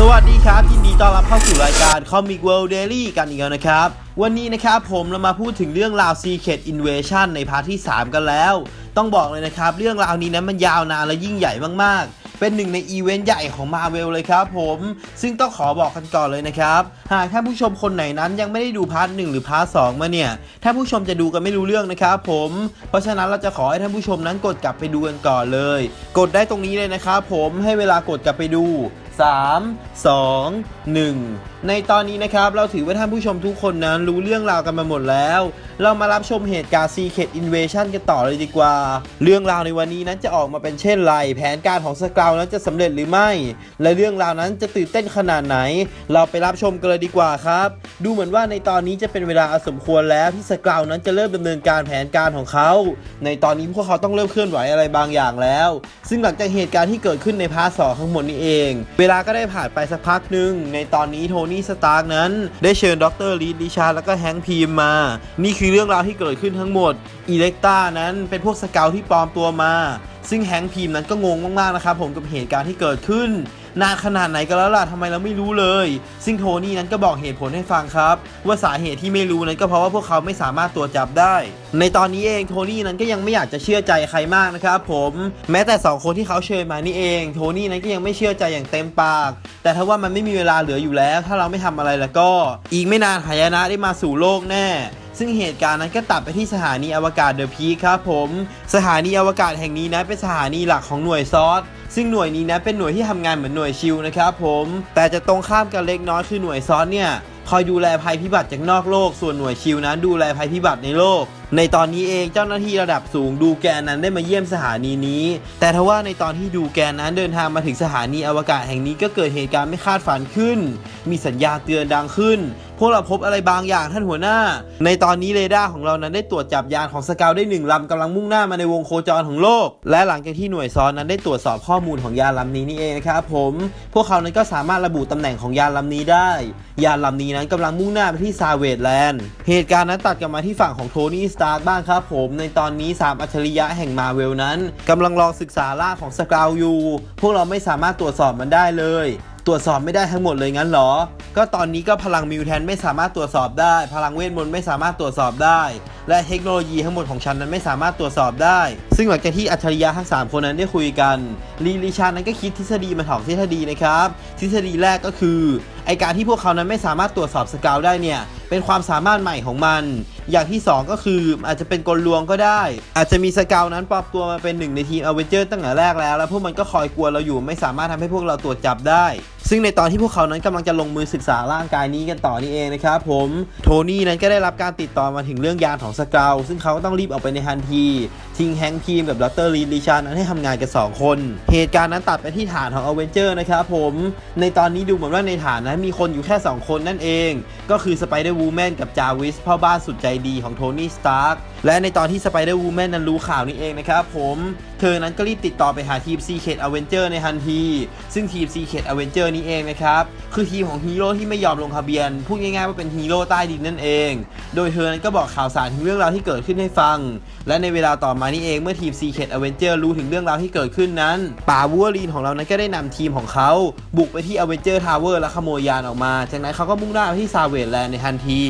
สวัสดีครับ ยินดีต้อนรับเข้าสู่รายการ Comic World Daily กันอีกแล้วนะครับ วันนี้นะครับผมเรามาพูดถึงเรื่องราว Secret Invasion ในพาร์ทที่ 3 กันแล้ว ต้องบอกเลยนะครับ เรื่องราวนี้นะมันยาวนานและยิ่งใหญ่มากๆ เป็นหนึ่งในอีเวนต์ใหญ่ของ Marvel เลยครับผมซึ่งต้องขอบอกกันก่อนเลยนะครับ หากท่านผู้ชมคนไหนนั้นยังไม่ได้ดูพาร์ทหนึ่งหรือพาร์ทสองมาเนี่ยท่านผู้ชมจะดูกันไม่รู้เรื่องนะครับผมเพราะฉะนั้นเราจะขอให้ท่านผู้ชมนั้นกดกลับไปดูกันก่อนเลย กดได้ตรงนี้เลยนะครับผมให้เวลากดกลับไปดู 3 2 1 ในตอนนี้นะครับเราถือว่าท่านผู้ชมทุกคนนั้นรู้เรื่องราวกันมาหมดแล้ว เรามารับชมเหตุการณ์ Secret Invasion กันต่อเลยดีกว่า เรื่องราวในวันนี้นั้นจะออกมาเป็นเช่นไร แผนการของสกาวนั้นจะสำเร็จหรือไม่ และเรื่องราวนั้นจะตื่นเต้นขนาดไหน เราไปรับชมกันเลยดีกว่าครับ ดูเหมือนว่าในตอนนี้จะเป็นเวลาอสมควรแล้วที่สกาวนั้นจะเริ่มดำเนินการแผนการของเขา ในตอนนี้พวกเขาต้องเริ่มเคลื่อนไหวอะไรบางอย่างแล้ว ซึ่งหลังจากเหตุการณ์ที่เกิดขึ้นในพาร์ทสองทั้งหมดนี้เอง เวลาก็ได้ผ่านไปสักพักหนึ่งในตอนนี้โทนี่ี่สตาร์กนั้น ได้เชิญดรลีดดิชาร์แล้วก็แฮงค์พีมมา นี่คือเรื่องราวที่เกิดขึ้นทั้งหมดอีเล็กตานั้นเป็นพวกสเกลที่ปลอมตัวมา ซึ่งแฮงค์พีมนั้นก็งงมากๆนะครับผมกับเหตุการณ์ที่เกิดขึ้น นานขนาดไหนกันแล้วล่ะทำไมเราไม่รู้เลย ซึ่งโทนี่นั้นก็บอกเหตุผลให้ฟังครับ ว่าสาเหตุที่ไม่รู้นั้นก็เพราะว่าพวกเขาไม่สามารถตรวจจับได้ ในตอนนี้เองโทนี่นั้นก็ยังไม่อยากจะเชื่อใจใครมากนะครับผมแม้แต่สองคนที่เขาเชิญมานี่เอง โทนี่นั้นก็ยังไม่เชื่อใจอย่างเต็มปาก แต่ถ้าว่ามันไม่มีเวลาเหลืออยู่แล้ว ถ้าเราไม่ทำอะไรแล้วก็ อีกไม่นานหายนะได้มาสู่โลกแน่ ซึ่งเหตุการณ์นั้นก็ตัดไปที่สถานีอวกาศเดอะพีครับผม สถานีอวกาศแห่งนี้นะเป็นสถานีหลักของหน่วยซอสซึ่งหน่วยนี้นะเป็นหน่วยที่ทำงานเหมือนหน่วยชิลนะครับผม แต่จะตรงข้ามกันเล็กน้อยคือหน่วยซอสเนี่ยคอยดูแลภัยพิบัติจากนอกโลก ส่วนหน่วยชิลนั้นดูแลภัยพิบัติในโลกในตอนนี้เองเจ้าหน้าที่ระดับสูงดูแกนนั้นได้มาเยี่ยมสถานีนี้ แต่ทว่าในตอนที่ดูแกนนั้นเดินทางมาถึงสถานีอวกาศแห่งนี้ก็เกิดเหตุการณ์ไม่คาดฝันขึ้น มีสัญญาณเตือนดังขึ้น พวกเราพบอะไรบางอย่างท่านหัวหน้า ในตอนนี้เรดาร์ของเรานั้นได้ตรวจจับยานของสกาวได้หนึ่งลำกำลังมุ่งหน้ามาในวงโคจรของโลก และหลังจากที่หน่วยซ้อนนั้นได้ตรวจสอบข้อมูลของยานลำนี้นี่เองนะครับผม พวกเขานั้นก็สามารถระบุตำแหน่งของยานลำนี้ได้ ยานลำนี้นั้นกำลังมุ่งหน้าไปที่ซาเวดแลนด์ เหตุการณ์นั้นตัดกลับมาที่ฝั่งของโทนี่สตาร์บ้างครับผมในตอนนี้ 3 อัจฉริยะแห่งมาเวลนั้นกำลังลองศึกษาล่าของสกาวอยู่ พวกเราไม่สามารถตรวจสอบมันได้เลย ตรวจสอบไม่ได้ทั้งหมดเลยงั้นเหรอ ก็ตอนนี้ก็พลังมิวแทนไม่สามารถตรวจสอบได้ พลังเวทมนต์ไม่สามารถตรวจสอบได้ และเทคโนโลยีทั้งหมดของฉันนั้นไม่สามารถตรวจสอบได้ ซึ่งหลังจากที่อัจฉริยะทั้ง 3 คนนั้นได้คุยกันลีลิชานั้นก็คิดทฤษฎีมาถองทฤษฎีนะครับ ทฤษฎีแรกก็คือ ไอการที่พวกเขานั้นไม่สามารถตรวจสอบสกาวได้เนี่ยเป็นความสามารถใหม่ของมัน อย่างที่ 2 ก็คืออาจจะเป็นกลลวงก็ได้ อาจจะมีสกาวนั้นปลอมตัวมาเป็นหนึ่งในทีมอเวนเจอร์ตั้งแต่แรกแล้ว แล้วพวกมันก็คอยกลัวเราอยู่ไม่สามารถทำให้พวกเราตรวจจับได้ ซึ่งในตอนที่พวกเขานั้นกำลังจะลงมือศึกษาร่างกายนี้กันต่อนี่เองนะครับผมโทนี่นั้นก็ได้รับการติดต่อมาถึงเรื่องยานของสกาวซึ่งเขาก็ต้องรีบออกไปในทันที ทิ้งแฮงค์พีมกับดรลีลิชานั้นให้ทำงานกันสองคน เหตุการณ์นั้นตัดไปที่ฐานของอเวนเจอร์นะครับผมในตอนนี้ดูเหมือนว่าในฐานนั้นมีคนอยู่แค่ 2 คนนั่นเอง ก็คือสไปเดอร์วูแมนกับจาวิสพ่อบ้านสุดใจดีของโทนี่สตาร์และในตอนที่สไปเดอร์วูแมนนั้นรู้ข่าวนี้เองนะครับผม เธอนั้นก็รีบติดต่อไปหาทีม Secret Avenger ในทันที ซึ่งทีม Secret Avenger นี้เองนะครับ คือทีมของฮีโร่ที่ไม่ยอมลงทะเบียน พูดง่ายๆว่าเป็นฮีโร่ใต้ดินนั่นเอง โดยเธอนั้นก็บอกข่าวสารถึงเรื่องราวที่เกิดขึ้นให้ฟัง และในเวลาต่อมานี่เองเมื่อทีม Secret Avenger รู้ถึงเรื่องราวที่เกิดขึ้นนั้นป่าวัวลีนของเรานั้นก็ได้นำทีมของเขาบุกไปที่ Avenger Tower และขโมยยานออกมา จากนั้นเขาก็มุ่งหน้าไปที่ซาเวดแลนด์ในทันที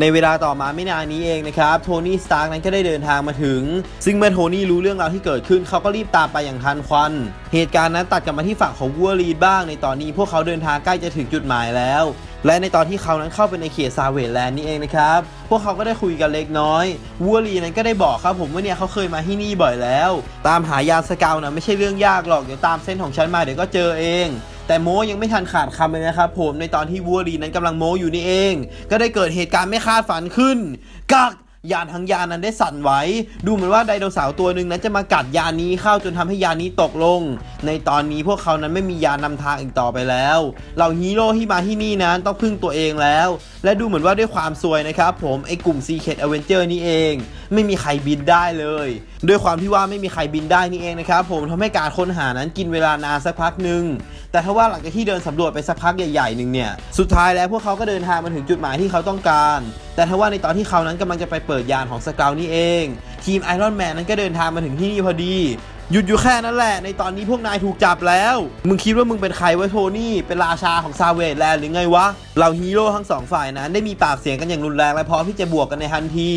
ในเวลาต่อมาไม่นานนี้เองนะครับโทนี่สตาร์กนั้นก็ได้เดินทางมาถึง ซึ่งเมื่อโทนี่รู้เรื่องราวที่เกิดขึ้นเขาก็รีบตามไปอย่างทันควัน เหตุการณ์นั้นตัดกลับมาที่ฝั่งของวัวลีดบ้างในตอนนี้พวกเขาเดินทางใกล้จะถึงจุดหมายแล้ว และในตอนที่เขานั้นเข้าไปในเขตซาเวดแลนด์นี่เองนะครับ พวกเขาก็ได้คุยกันเล็กน้อยวัวลีนั้นก็ได้บอกครับผมว่าเนี่ยเขาเคยมาที่นี่บ่อยแล้ว ตามหายาสกาวนะไม่ใช่เรื่องยากหรอกเดี๋ยวตามเส้นของฉันมาเดี๋ยวก็เจอเอง แต่โมยังไม่ทันขาดคำเลยนะครับผมในตอนที่วัวรีนั้นกำลังโมอยู่นี่เอง ก็ได้เกิดเหตุการณ์ไม่คาดฝันขึ้นกักยานทั้งยานนั้นได้สั่นไหว ดูเหมือนว่าไดโนเสาร์ตัวหนึ่งนั้นจะมากัดยานนี้เข้าจนทำให้ยานนี้ตกลง ในตอนนี้พวกเขานั้นไม่มียานนำทางอีกต่อไปแล้ว เหล่าฮีโร่ที่มาที่นี่นั้นต้องพึ่งตัวเองแล้ว และดูเหมือนว่าด้วยความซวยนะครับผมไอ้กลุ่ม Secret Avenger นี่เอง ไม่มีใครบินได้เลย ด้วยความที่ว่าไม่มีใครบินได้นี่เองนะครับผมทำให้การค้นหานั้นกินเวลานานสักพักหนึ่งแต่ถ้าว่าหลังจากที่เดินสำรวจไปสักพักใหญ่ๆหนึ่งเนี่ยสุดท้ายแล้วพวกเขาก็เดินทางมาถึงจุดหมายที่เขาต้องการ แต่ถ้าว่าในตอนที่เขานั้นกำลังจะไปเปิดยานของสเกลนี่เอง ทีมไอรอนแมนนั้นก็เดินทางมาถึงที่นี่พอดี หยุดอยู่แค่นั้นแหละ ในตอนนี้พวกนายถูกจับแล้ว มึงคิดว่ามึงเป็นใครวะโทนี่ เป็นราชาของซาเวตแลนด์หรือไงวะ เราฮีโร่ทั้งสองฝ่ายนั้นได้มีปากเสียงกันอย่างรุนแรงและพร้อมที่จะบวกกันในทันที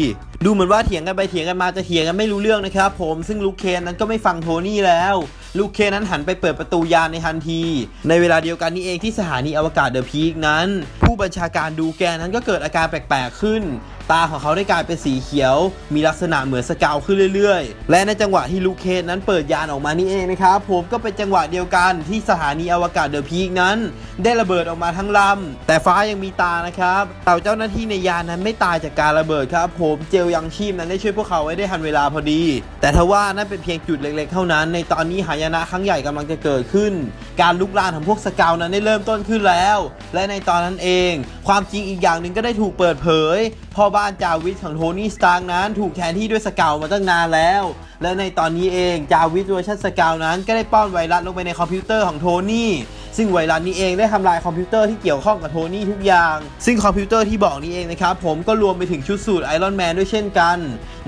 ดูเหมือนว่าเถียงกันไปเถียงกันมาจะเถียงกันไม่รู้เรื่องนะครับผมซึ่งลูกเคนนั้นก็ไม่ฟังโทนี่แล้วลูกเคนนั้นหันไปเปิดประตูยานในทันที ในเวลาเดียวกันนี้เองที่สถานีอวกาศเดอะพีกนั้น ผู้บัญชาการดูแกนั้นก็เกิดอาการแปลกๆขึ้น ตาของเขาได้กลายเป็นสีเขียว มีลักษณะเหมือนสกาวขึ้นเรื่อยๆ และในจังหวะที่ลูกเคนนั้นเปิดยานออกมานี่เองนะครับผมก็เป็นจังหวะเดียวกันที่สถานีอวกาศเดอะพีกนั้น ได้ระเบิดออกมาทั้งลำแต่ฟ้ายังมีตานะครับแต่เจ้าหน้าที่ในยานนั้นไม่ตายจากการระเบิดครับผมเจลยังชีพนั้นได้ช่วยพวกเขาไว้ได้ทันเวลาพอดี แต่ทว่านั่นเป็นเพียงจุดเล็กๆเท่านั้น ในตอนนี้หายนะครั้งใหญ่กำลังจะเกิดขึ้น การลุกลามของพวกสกาวนั้นได้เริ่มต้นขึ้นแล้ว และในตอนนั้นเอง ความจริงอีกอย่างหนึ่งก็ได้ถูกเปิดเผยพ่อบ้านจาวิสของโทนี่สตาร์นั้นถูกแทนที่ด้วยสกาวมาตั้งนานแล้ว และในตอนนี้เองจาวิสเวอร์ชันสกาวนั้นก็ได้ป้อนไวรัสลงไปในคอมพิวเตอร์ของโทนี่ ซึ่งไวรัสนี้เองได้ทำลายคอมพิวเตอร์ที่เกี่ยวข้องกับโทนี่ทุกอย่าง ซึ่งคอมพิวเตอร์ที่บอกนี้เองนะครับผมก็รวมไปถึงชุดสูตรไอรอนแมนด้วยเช่นกัน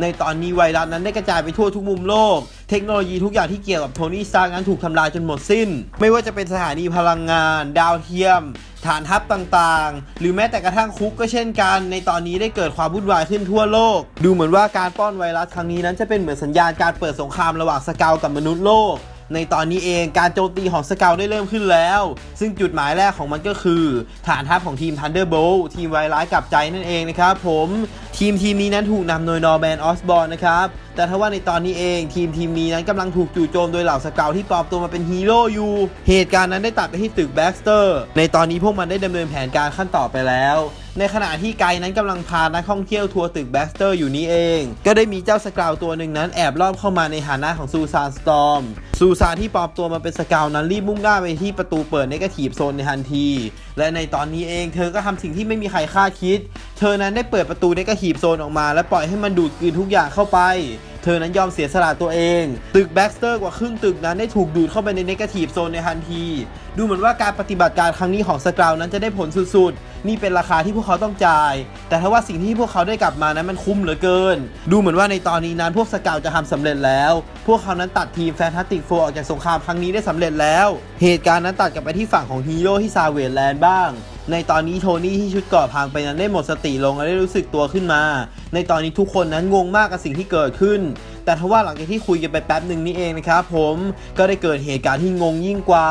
ในตอนนี้ไวรัสนั้นได้กระจายไปทั่วทุกมุมโลกเทคโนโลยีทุกอย่างที่เกี่ยวกับโทนี่สตาร์นั้นถูกทำลายจนหมดสิ้น ไม่ว่าจะเป็นสถานีพลังงาน ดาวเทียม ฐานทัพต่างๆ หรือแม้แต่กระทั่งคุกก็เช่นกัน ในตอนนี้ได้เกิดความวุ่นวายขึ้นทั่วโลก ดูเหมือนว่าการป้อนไวรัสครั้งนี้นั้นจะเป็นเหมือนสัญญาณการเปิดสงครามระหว่างสกาวกับมนุษย์โลก ในตอนนี้เองการโจมตีของสเกลได้เริ่มขึ้นแล้ว ซึ่งจุดหมายแรกของมันก็คือ ฐานทัพของทีม Thunderbolt ทีมไวร้ายกับใจนั่นเองนะครับผมทีมทีมนี้นั้นถูกนำโดยนอร์แมนออสบอร์นะครับ แต่ทว่าในตอนนี้เองทีมทีมนี้นั้นกำลังถูกจู่โจมโดยเหล่าสเกลที่ปลอมตัวมาเป็นฮีโร่อยู่ เหตุการณ์นั้นได้ตัดไปที่ตึกแบ็กสเตอร์ ในตอนนี้พวกมันได้ดำเนินแผนการขั้นต่อไปแล้ว ในขณะที่ไกด์นั้นกำลังพานักท่องเที่ยวทัวร์ตึกแบสเตอร์อยู่นี้เอง ก็ได้มีเจ้าสกาวตัวหนึ่งนั้นแอบลอบเข้ามาในฐานะของซูซานสตอมซูซานที่ปลอมตัวมาเป็นสกาวนั้นรีบมุ่งหน้าไปที่ประตูเปิดในกระถีบโซนในทันที และในตอนนี้เองเธอก็ทำสิ่งที่ไม่มีใครคาดคิด เธอนั้นได้เปิดประตูในกระถีบโซนออกมา และปล่อยให้มันดูดกลืนทุกอย่างเข้าไป ธอนั้นยอมเสียสละตัวเอง ตึกแบ็กสเตอร์กว่าครึ่งตึกนั้นได้ถูกดูดเข้าไปในเนกาทีฟโซนในทันที ดูเหมือนว่าการปฏิบัติการครั้งนี้ของสกาวนั้นจะได้ผลสุดๆ นี่เป็นราคาที่พวกเขาต้องจ่าย แต่ถ้าว่าสิ่งที่พวกเขาได้กลับมานั้นมันคุ้มเหลือเกิน ดูเหมือนว่าในตอนนี้นั้นพวกสกาวจะทำสำเร็จแล้ว พวกเขานั้นตัดทีมแฟนตาติกโฟออกจากสงครามครั้งนี้ได้สำเร็จแล้ว เหตุการณ์นั้นตัดกลับไปที่ฝั่งของฮีโร่ที่ซาเวตแลนด์บ้าง ในตอนนี้โทนี่ที่ชุดเกราะพังไปนั้นได้หมดสติลงและได้รู้สึกตัวขึ้นมา ในตอนนี้ทุกคนนั้นงงมากกับสิ่งที่เกิดขึ้น แต่ทว่าหลังจากที่คุยกันไปแป๊บหนึ่งนี่เองนะครับผมก็ได้เกิดเหตุการณ์ที่งงยิ่งกว่า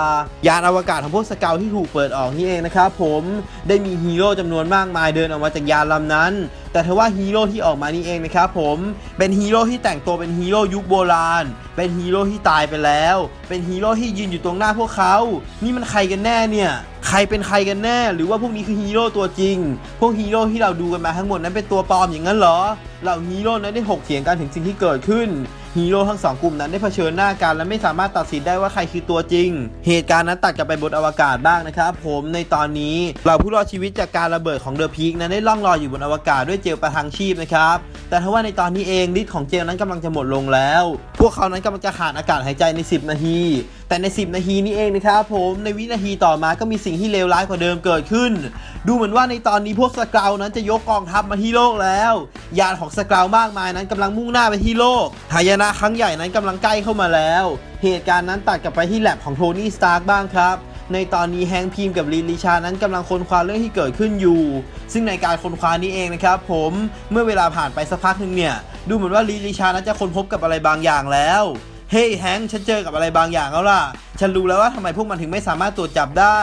ยานอวกาศของพวกสเกลที่ถูกเปิดออกนี่เองนะครับผมได้มีฮีโร่จำนวนมากมายเดินออกมาจากยานลำนั้น แต่ทว่าฮีโร่ที่ออกมานี่เองนะครับผมเป็นฮีโร่ที่แต่งตัวเป็นฮีโร่ยุคโบราณ เป็นฮีโร่ที่ตายไปแล้ว เป็นฮีโร่ที่ยืนอยู่ตรงหน้าพวกเขา นี่มันใครกันแน่เนี่ยใครเป็นใครกันแน่ หรือว่าพวกนี้คือฮีโร่ตัวจริง พวกฮีโร่ที่เราดูกันมาทั้งหมดนั้นเป็นตัวปลอมอย่างนั้นเหรอเหล่าฮีโร่นั้นได้หกเถียงกันถึงสิ่งที่เกิดขึ้น ฮีโร่ทั้งสองกลุ่มนั้นได้เผชิญหน้ากัน และไม่สามารถตัดสินได้ว่าใครคือตัวจริง เหตุการณ์นั้นตัดกลับไปบนอวกาศบ้างนะครับ ผมในตอนนี้เราผู้รอดชีวิตจากการระเบิดของเดอะพีกนั้นได้ล่องลอยอยู่บนอวกาศด้วยเจลประทังชีพนะครับแต่ทว่าในตอนนี้เองฤทธิ์ของเจลนั้นกำลังจะหมดลงแล้ว พวกเขานั้นกำลังจะขาดอากาศหายใจใน 10 นาที แต่ใน 10 นาทีนี้เองนะครับผมในวินาทีต่อมาก็มีสิ่งที่เลวร้ายกว่าเดิมเกิดขึ้น ดูเหมือนว่าในตอนนี้พวกสกราวนั้นจะยกกองทัพมาที่โลกแล้ว ยานของสกราวมากมายนั้นกำลังมุ่งหน้าไปที่โลกหายนะครั้งใหญ่นั้นกำลังใกล้เข้ามาแล้ว เหตุการณ์นั้นตัดกลับไปที่แลบของโทนี่สตาร์กบ้างครับในตอนนี้แฮงค์พีมกับลีลิชานั้นกำลังค้นคว้าเรื่องที่เกิดขึ้นอยู่ ซึ่งในการค้นคว้านี้เองนะครับผมเมื่อเวลาผ่านไปสักพักหนึ่งเนี่ย ดูเหมือนว่าลีลิชานั้นจะค้นพบกับอะไรบางอย่างแล้ว เฮ้ยแฮงค์ฉันเจอกับอะไรบางอย่างแล้วล่ะ ฉันรู้แล้วว่าทำไมพวกมันถึงไม่สามารถตรวจจับได้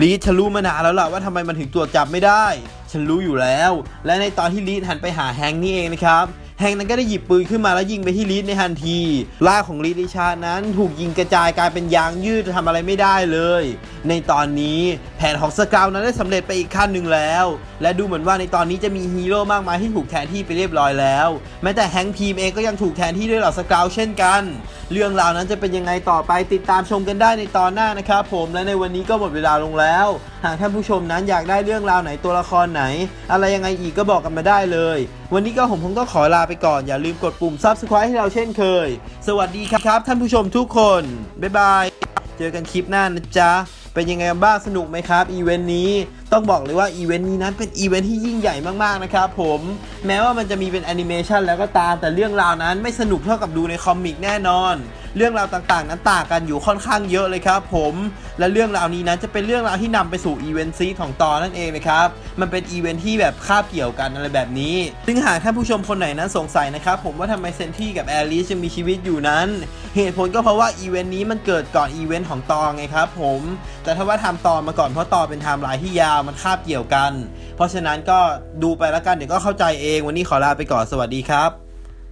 ลีดฉันรู้มานานแล้วล่ะว่าทำไมมันถึงตรวจจับไม่ได้ ฉันรู้อยู่แล้ว และในตอนที่ลีดหันไปหาแฮงค์นี่เองนะครับ แฮงนั้นก็ได้หยิบปืนขึ้นมาแล้วยิงไปที่ลีดในทันทีร่างของลีดิชานั้นถูกยิงกระจายกลายเป็นยางยืดทำอะไรไม่ได้เลย ในตอนนี้แผนของสกาวนั้นได้สำเร็จไปอีกขั้นหนึ่งแล้ว และดูเหมือนว่าในตอนนี้จะมีฮีโร่มากมายที่ถูกแทนที่ไปเรียบร้อยแล้ว แม้แต่แฮงค์พีมเองก็ยังถูกแทนที่ด้วยเหล่าสกาวเช่นกัน เรื่องราวนั้นจะเป็นยังไงต่อไปติดตามชมกันได้ในตอนหน้านะครับผมและในวันนี้ก็หมดเวลาลงแล้ว หากท่านผู้ชมนั้นอยากได้เรื่องราวไหนตัวละครไหน อะไรยังไงอีกก็บอกกันมาได้เลย วันนี้ก็ผมคงต้องขอลาไปก่อนอย่าลืมกดปุ่ม subscribe ให้เราเช่นเคย สวัสดีครับท่านผู้ชมทุกคนบ๊ายบายเจอกันคลิปหน้านะจ๊ะ เป็นยังไงบ้างสนุกไหมครับอีเวนต์นี้ต้องบอกเลยว่าอีเวนต์นี้นั้นเป็นอีเวนต์ที่ยิ่งใหญ่มากๆนะครับผมแม้ว่ามันจะมีเป็นแอนิเมชันแล้วก็ตามแต่เรื่องราวนั้นไม่สนุกเท่ากับดูในคอมิกแน่นอน เรื่องราวต่างๆ นั้นต่างกันอยู่ค่อนข้างเยอะเลยครับผมและเรื่องราวนี้นั้นจะเป็นเรื่องราวที่นำไปสู่อีเวนต์ซีของตอนนั่นเองนะครับมันเป็นอีเวนต์ที่แบบคาบเกี่ยวกันอะไรแบบนี้ ซึ่งหากท่านผู้ชมคนไหนนั้นสงสัยนะครับผมว่าทำไมเซนที่กับแอลิสยังมีชีวิตอยู่นั้น เหตุผลก็เพราะว่าอีเวนต์นี้มันเกิดก่อนอีเวนต์ของตองไงครับผมแต่ถ้าว่าทำตอนมาก่อนเพราะตอนเป็นไทม์ไลน์ที่ยาวมันคาบเกี่ยวกัน เพราะฉะนั้นก็ดูไปแล้วกันเดี๋ยวก็เข้าใจเองวันนี้ขอลาไปก่อนสวัสดีครับ